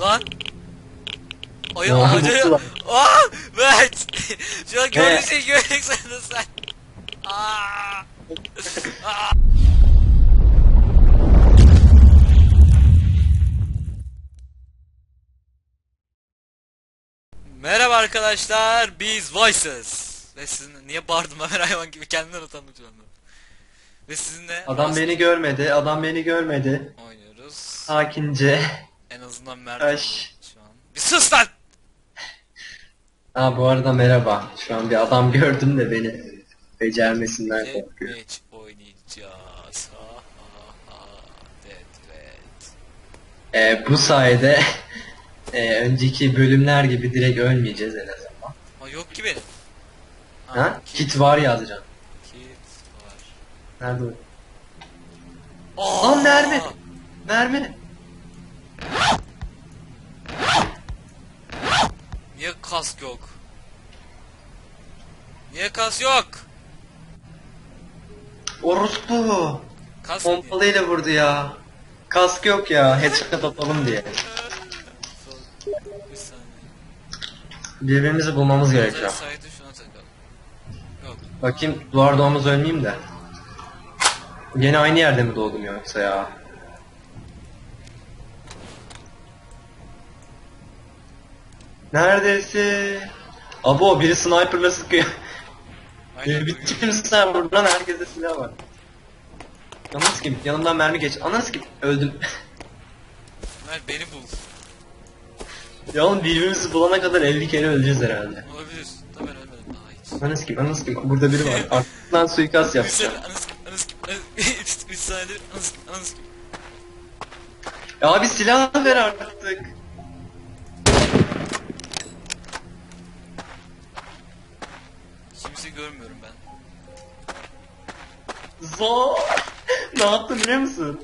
Lan. Ay Ne oldu acayip. lan? Aa! Mert. Şu an Ne? gördüğün şeyi görecek sanırdın sen. Aa! Aa! Merhaba arkadaşlar, biz Voices. Ve sizin niye bağırdım Ömer hayvan gibi kendimden utandım şu anda. Ve sizinle Adam beni görmedi, adam beni görmedi. oynuyoruz. Sakince. En azından Mert Taş. şu an. Bir sus lan! Ha bu arada merhaba. Şu an bir adam gördüm de beni becermesinden korkuyor. Match oynayacağız. Ha ha ha. Dead Red. Ee, bu sayede e, önceki bölümler gibi direkt ölmeyeceğiz en azından. Aa yok ki benim. Ha? Kit var yazacağım. Kit var. Nerede o? Aa! Lan mermi! Mermi! Niye kask yok? Niye kask yok? Orospu! Kask? Pompalıyla vurdu ya. Kask yok ya. Headshot atalım diye. Bir saniye. Birbirimizi bulmamız gerekiyor. Saydı şuna takalım. Yok. Bakayım duvar doğmaz ölmeyeyim de. Yine aynı yerde mi doğdum yoksa ya? Neredesin? Abo biri sniperla sıkıyor. Aynen. Bir biçim sen buradan herkeste silah var. Ananı kim? Yanımdan mermi geç. Ananı kim? Öldüm. Ömer beni bul. ya oğlum birbirimizi bulana kadar 50 kere öleceğiz herhalde. Olabilir. Tabii ben ölmedim daha hiç. Ananı kim? Ananı kim? Burada biri var. Arkadan suikast yapacağım. saniye anız anız anız 3 saniyedir anız anız Ya abi silah ver artık. Görmüyorum ben. Zor. ne yaptım biliyor musun?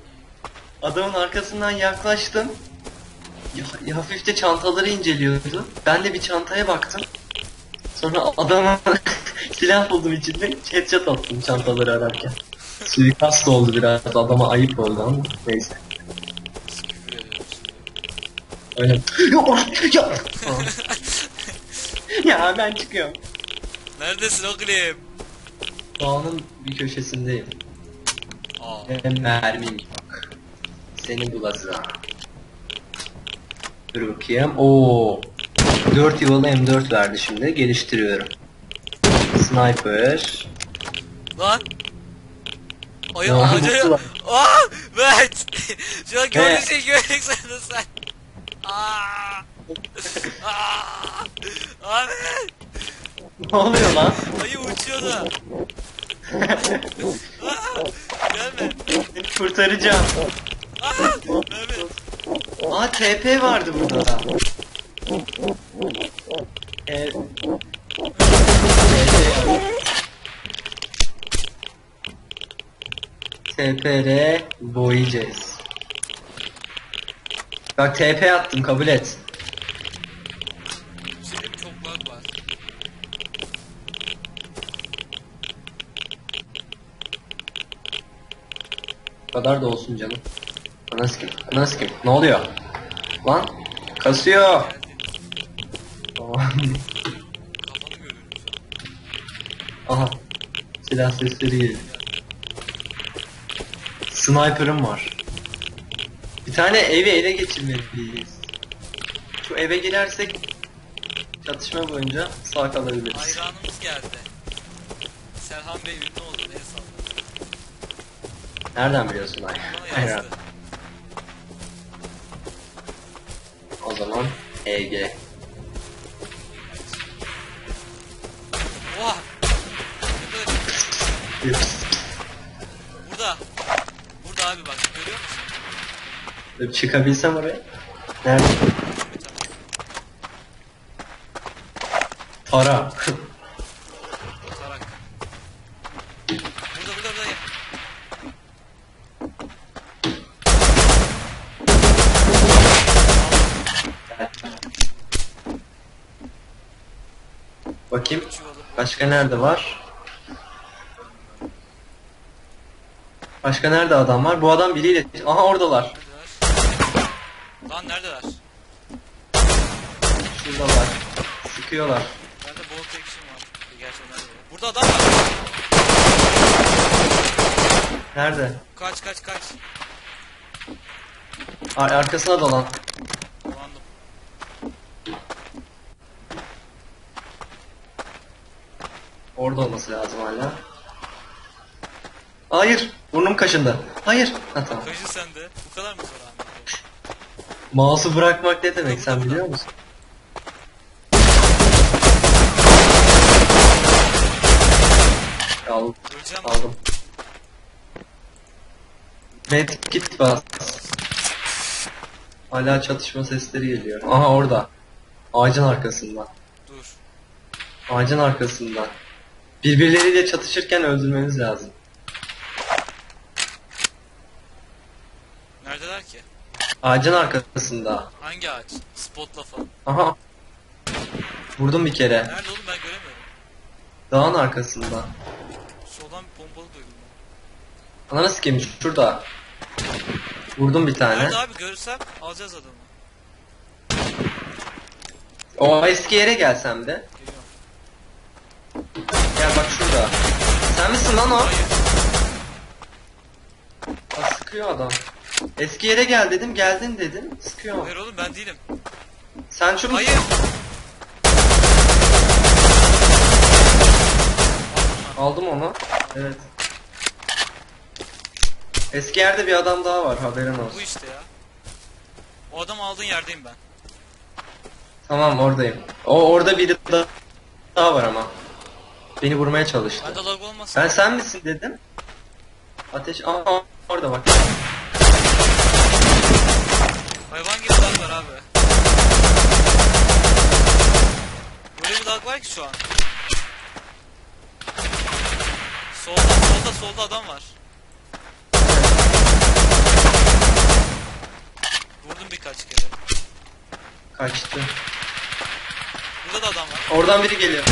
Adamın arkasından yaklaştım. Ya, hafifçe çantaları inceliyordu. Ben de bir çantaya baktım. Sonra adama silah buldum içinde. Headshot attım çantaları ararken. Suikast oldu biraz. Adama ayıp oldu ama neyse. Öyle. Ya, ya ben çıkıyorum. Neredesin oğlum? Dağının bir köşesindeyim. Aa. Hem mermim yok. Seni bulacağım. Dur bakayım. Oo. 4 yuvalı M4 verdi şimdi. Geliştiriyorum. Sniper. Lan. Ay lan? Aa! Mert. Şu an gördüğün şeyi sanırdın sen. Aa! Aa! Abi! Ne oluyor lan? Ayı uçuyordu. Aa! Gelme. Kurtaracağım. Aa! Mehmet. Aa TP vardı burada da. Ee, TPR boyayacağız. Bak TP attım kabul et. Senin çok lag var. Kadar da olsun canım. Anas kim? Anas kim? Ne oluyor? Lan kasıyor. Aha. Silah sesleri geliyor. Sniper'ım var. Bir tane evi ele geçirmeliyiz. Şu eve girersek çatışma boyunca sağ kalabiliriz. Hayranımız geldi. Serhan Bey ünlü. Nereden biliyorsun ay? Bana Hayran. yazdı. O zaman EG. Oha! Burada. Burada abi bak görüyor musun? Çıkabilsem oraya. Nerede? Bir tane. Para. Tarak. Burada burada burada gel. Bakayım. Başka nerede var? Başka nerede adam var? Bu adam biriyle... Aha oradalar. Neredeler? Lan neredeler? Şuradalar. Sıkıyorlar. Bende bolt action var. Da var. Burada adam var. Nerede? Kaç kaç kaç. Ar arkasına dolan. Orada olması lazım hala. Hayır. Burnum kaşındı. Hayır. Ha tamam. Kaçın sende. Bu kadar mı zor abi? Mouse'u bırakmak ne demek sen biliyor musun? Al, Öleceğim. aldım. Med git bas. Hala çatışma sesleri geliyor. Aha orada. Ağacın arkasında. Dur. Ağacın arkasında. Birbirleriyle çatışırken öldürmeniz lazım. Neredeler ki? Ağacın arkasında. Hangi ağaç? Spotla falan. Aha. Vurdum bir kere. Nerede oğlum ben göremiyorum. Dağın arkasında. Soldan bir pompalı duydum Ananı sikeyim şurada. Vurdum bir ben. tane. Nerede abi görsem alacağız adamı. O eski yere gelsem de. Gel bak şurada. Sen misin lan o? Aa, sıkıyor adam. Eski yere gel dedim geldin dedim. Sıkıyor. Hayır oğlum ben değilim. Sen şu Hayır. Aldım onu. Evet. Eski yerde bir adam daha var haberin Bu olsun. işte ya. O adam aldığın yerdeyim ben. Tamam oradayım. O orada biri da- daha var ama. Beni vurmaya çalıştı. Ben de lag olmasın. Ben sen misin dedim. Ateş Aa, orada bak. Hayvan gibi lag var abi. Böyle bir lag var ki şu an. Solda solda solda adam var. Vurdum birkaç kere. Kaçtı. Burada da adam var. Oradan biri geliyor.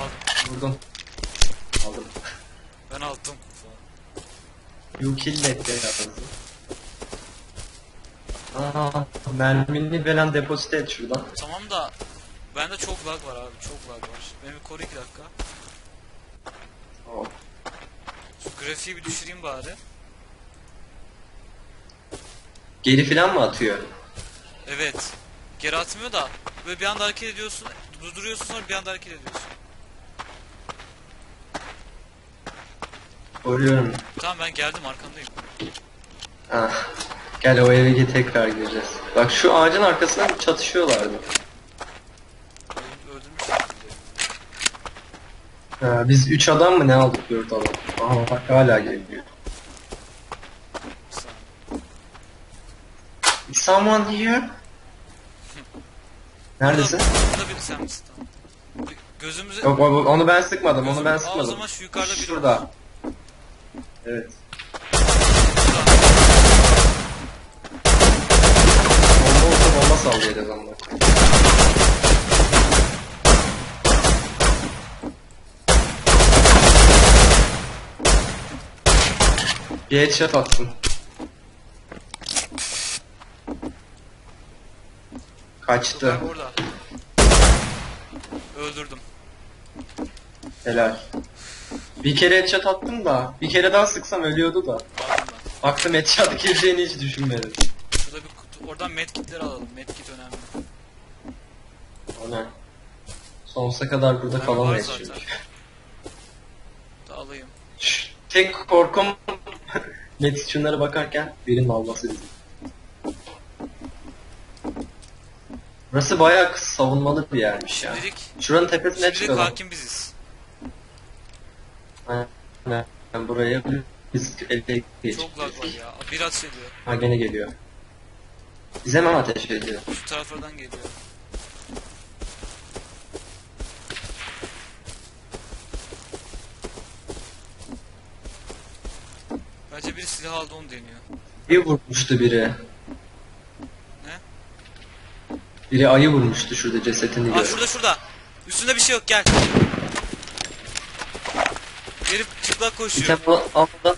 Aldım. Vurdum. Aldım. Ben aldım. You kill that guy yazdı. Aa, mermini falan depozite et şuradan. Tamam da bende çok lag var abi çok lag var. Beni bir koru iki dakika. Tamam. Şu grafiği bir düşüreyim bari. Geri falan mı atıyor? Evet. Geri atmıyor da böyle bir anda hareket ediyorsun, durduruyorsun sonra bir anda hareket ediyorsun. Koruyorum. Tamam ben geldim arkandayım. Ah. Gel o eve git tekrar gireceğiz. Bak şu ağacın arkasından çatışıyorlardı. Ha, biz 3 adam mı ne aldık 4 adam? Aha bak hala geliyor. Is someone here? Neredesin? Burada, biri sen misin? Tamam. Gözümüze... Yok onu ben sıkmadım, onu Gözüm- ben Aa, o sıkmadım. zaman şu yukarıda biri Şurada. Evet. Bomba olsa bomba sallayacağız onları. Bir headshot atsın. Kaçtı. Öldürdüm. Helal. Bir kere headshot attım da, bir kere daha sıksam ölüyordu da. Ben. Baktım headshot gireceğini hiç düşünmedim. Şurada bir kutu. Oradan medkitleri alalım. Medkit önemli. O ne? Sonsuza kadar burada Ben var kalamayız zaten. çünkü. Da alayım. Şşş, Tek korkum net şunlara bakarken birinin alması bizim. Burası bayağı savunmalı bir yermiş ya. Şimdilik, Şuranın tepesine şimdilik çıkalım. hakim biziz. Ben buraya biz ele geç. Çok lag var ya. Bir ateş ediyor. Ha gene geliyor. Bize mi ateş ediyor? Şu taraflardan geliyor. Bence biri silah aldı onu deniyor. Ayı vurmuştu biri. Ne? Biri ayı vurmuştu şurada cesetini Aa şurada şurada. Üstünde bir şey yok gel. Herif çıplak koşuyor. tane altta.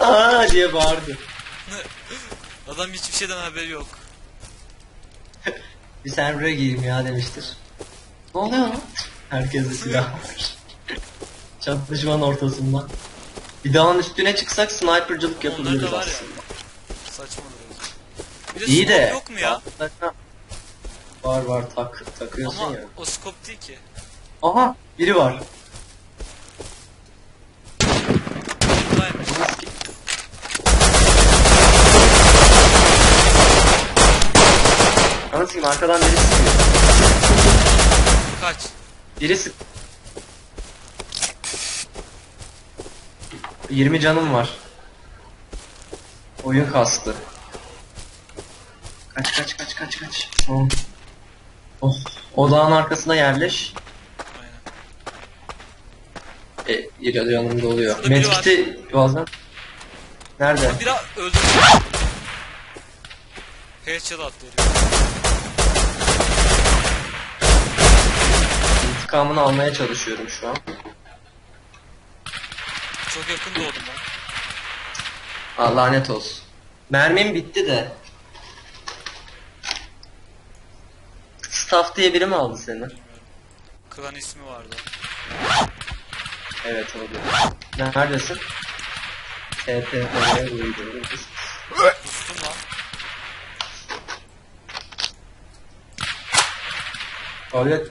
Aa diye bağırdı. Adam hiçbir şeyden haberi yok. Bir sen buraya giyeyim ya demiştir. Ne oluyor lan? Herkeste silah var. Çatışmanın ortasında. Bir dağın üstüne çıksak snipercılık yapabiliriz Onlarda var ya. aslında. Bir de İyi scope de. yok mu ya? Var var tak takıyorsun Ama ya. o scope değil ki. Aha biri var. Anasını arkadan biri sıkıyor. Kaç. Biri sık. 20 canım var. Oyun kastı. Kaç kaç kaç kaç kaç. Tamam. Oh. Odağın arkasına yerleş. E, iri yanımda oluyor. Şurada biri bazen. Nerede? Bir daha öldürdüm. Headshot attı herif. İntikamını almaya çalışıyorum şu an. Çok yakın doğdum ben. Allah lanet olsun. Mermim bitti de. Staff diye biri mi aldı seni? Klan ismi vardı. Evet oldu. Neredesin? TPP'ye uyduruyoruz. Kustum lan. Evet.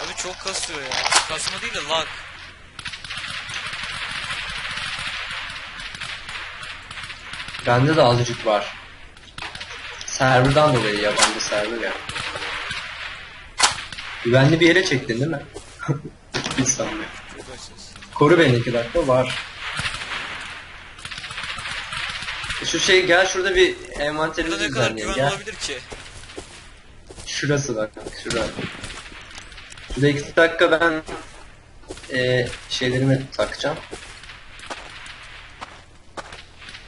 Abi çok kasıyor ya. Kasma değil de lag. Bende de azıcık var. Server'dan dolayı yabancı server ya. Güvenli bir yere çektin değil mi? Hiç sanmıyorum. Koru beni iki dakika var. Şu şey gel şurada bir Burada envanterimizi ne kadar düzenleyelim güven gel. olabilir ki? Şurası bak şura. Şurada iki dakika ben e, şeylerimi takacağım.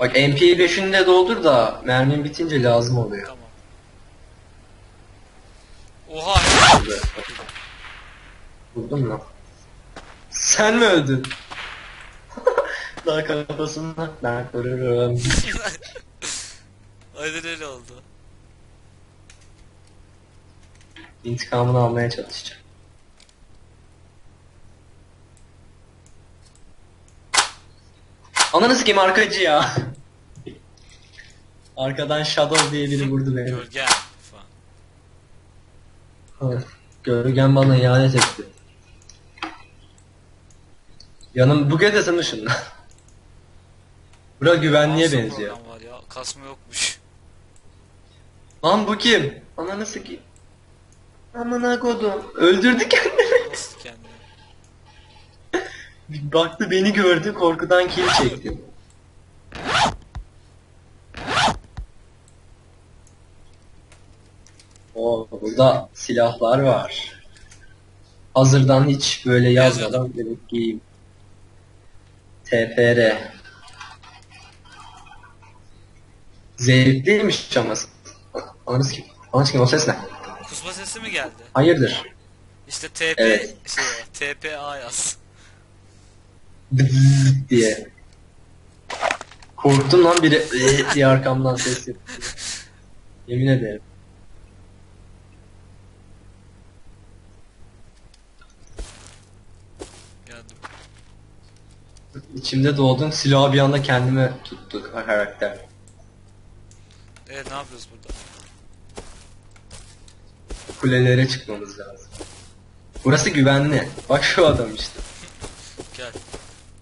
Bak MP5'ini de doldur da mermin bitince lazım oluyor. Tamam. Oha. Buldun mu? Sen mi öldün? Daha kafasında ben korurum. Aynen öyle oldu. İntikamını almaya çalışacağım. Ananı sikeyim arkacı ya. Arkadan Shadow diye biri vurdu beni. Gölgen falan. Ha, Gölgen bana ihanet etti. Yanım bu sen ışınla. Bura güvenliğe Nasıl benziyor. program var ya? Kasma yokmuş. Lan bu kim? Ananı sikeyim. Amına kodum. Öldürdü kendini. Nasıl kendini? Baktı beni gördü korkudan kill çekti. Oo, burada silahlar var. Hazırdan hiç böyle yazmadan direkt giyeyim. TPR. Zevkliymiş ama. Ananı kim? Ananı kim o ses ne? Kusma sesi mi geldi? Hayırdır? İşte TP Evet. şey TPA yaz. Diye. Korktum lan biri "Ee" diye arkamdan ses yaptı. Yemin ederim. Geldim. İçimde doğdun silahı bir anda kendime tuttu karakter. Evet ne yapıyoruz burada? Kulelere çıkmamız lazım. Burası güvenli. Bak şu adam işte. Gel.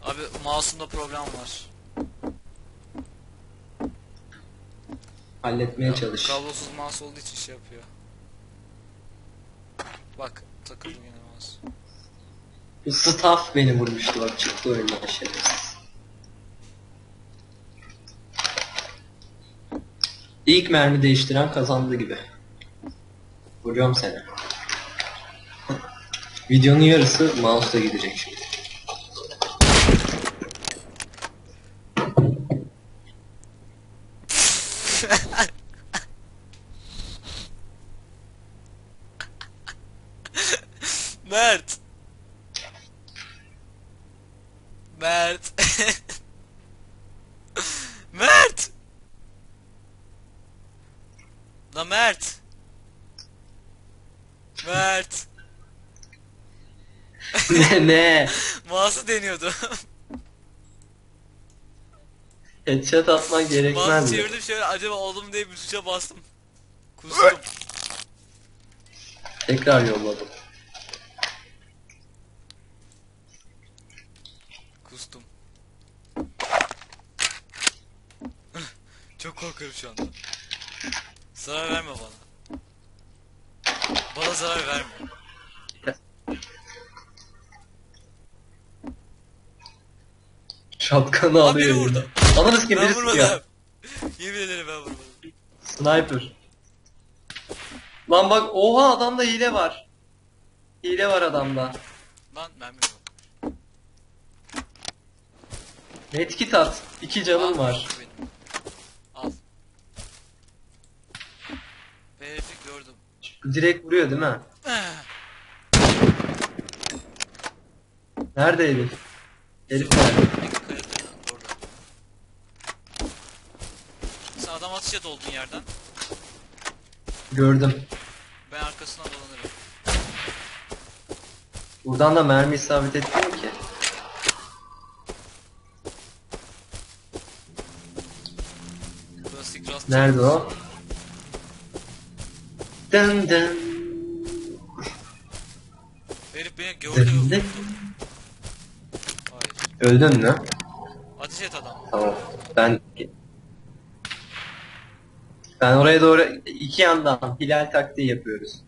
Abi mouse'umda problem var. Halletmeye çalış. Kablosuz mouse olduğu için şey yapıyor. Bak takıldı yine mouse. Staff beni vurmuştu bak çıktı oyundan şerefsiz. İlk mermi değiştiren kazandı gibi. Vuruyorum seni. Videonun yarısı mouse'da gidecek şimdi. Mert. Mert. Mert. La Mert. Mert. ne ne? Mouse'u deniyordu. Headshot atman gerekmez Mouse'u mi? çevirdim şöyle acaba oldu mu diye bir tuşa bastım. Kustum. Tekrar yolladım. Kustum. Çok korkuyorum şu anda. Zarar verme bana. Bana zarar verme. Şapkanı Lan alıyor. vurdu. Anladınız ki Ben biri vurmadım. sıkıyor. Yemin ederim ben vurmadım. Sniper. Lan bak oha adamda hile var. Hile var adamda. Lan mermi yok. Medkit at. İki canım var. şu benim. Al. Herifi gördüm. Direkt vuruyor değil mi? Nerede herif? Herif nerede? Sen adam atış et olduğun yerden. Gördüm. Ben arkasına dolanırım. Buradan da mermi isabet mi ki? Nerede o? Dın dın. Herif beni gördü. Dın dın. Hayır. Öldün mü? Ateş et adam. Tamam. Ben ben oraya doğru iki yandan hilal taktiği yapıyoruz.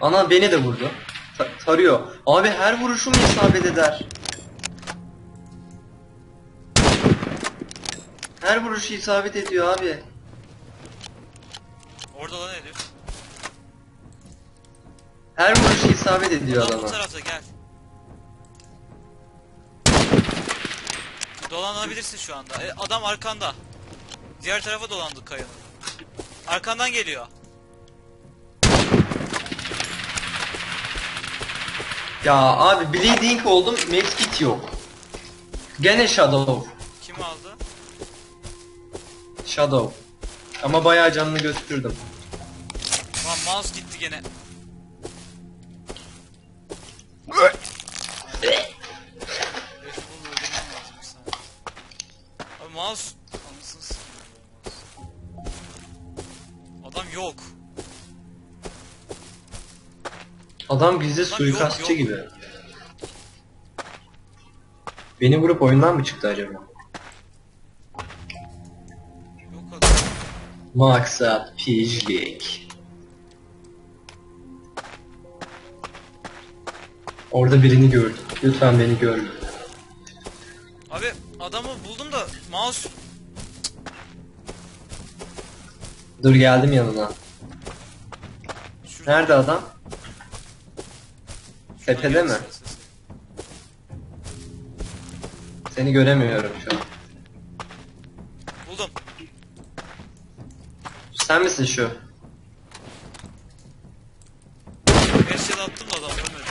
Ana beni de vurdu. Ta- tarıyor. Abi her vuruşum isabet eder. Her vuruşu isabet ediyor abi. Orada lan herif. Her vuruşu isabet ediyor Adam bu adama. tarafta gel. Dolanabilirsin şu anda. E, adam arkanda. Diğer tarafa dolandı kayanın. Arkandan geliyor. Ya abi bleeding oldum medkit yok. Gene shadow. Kim aldı? Shadow. Ama bayağı canını götürdüm. Lan mouse gitti gene. Bunu öldürmem lazım bir saniye. Abi mouse... Anasını sikeyim mouse. Adam yok. Adam gizli Lan suikastçı yok, yok. gibi. Beni vurup oyundan mı çıktı acaba? Maksat pijlik. Orada birini gördüm. Lütfen beni görme. Abi adamı buldum da mouse... Dur geldim yanına. Şurada. Nerede adam? Şuradan Tepede mi? Seni göremiyorum şu an. Buldum. Sen misin şu? Headshot attım da adam ölmedi.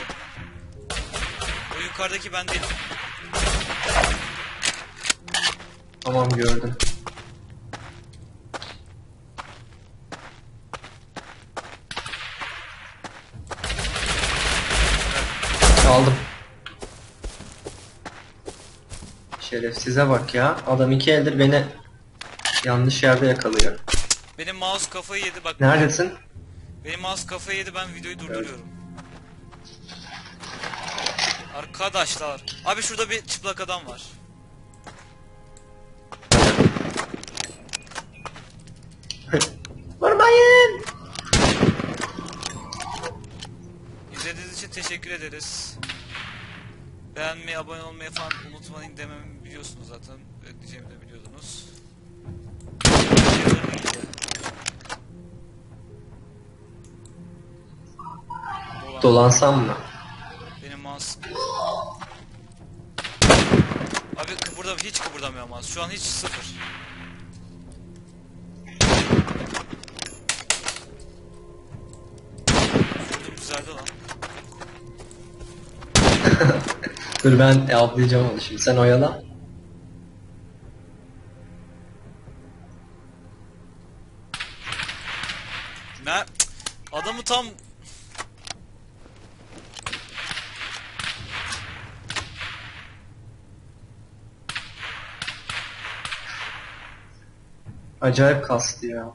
O yukarıdaki ben değilim. Tamam gördüm. Aldım. Şerefsize bak ya. Adam iki eldir beni yanlış yerde yakalıyor. Benim mouse kafayı yedi bak. Neredesin? Benim mouse kafayı yedi ben videoyu durduruyorum. Arkadaşlar. Abi şurada bir çıplak adam var. Vurmayın! İzlediğiniz için teşekkür ederiz. Beğenmeyi, abone olmayı falan unutmayın dememi biliyorsunuz zaten. Diyeceğimi de biliyordunuz. Dolansam mı? Benim mouse. Abi kıpırda hiç kıpırdamıyor mouse. Şu an hiç sıfır. Şurada düzeldi lan. Dur ben avlayacağım onu şimdi. Sen oyala. Ne? Adamı tam Acayip kastı ya.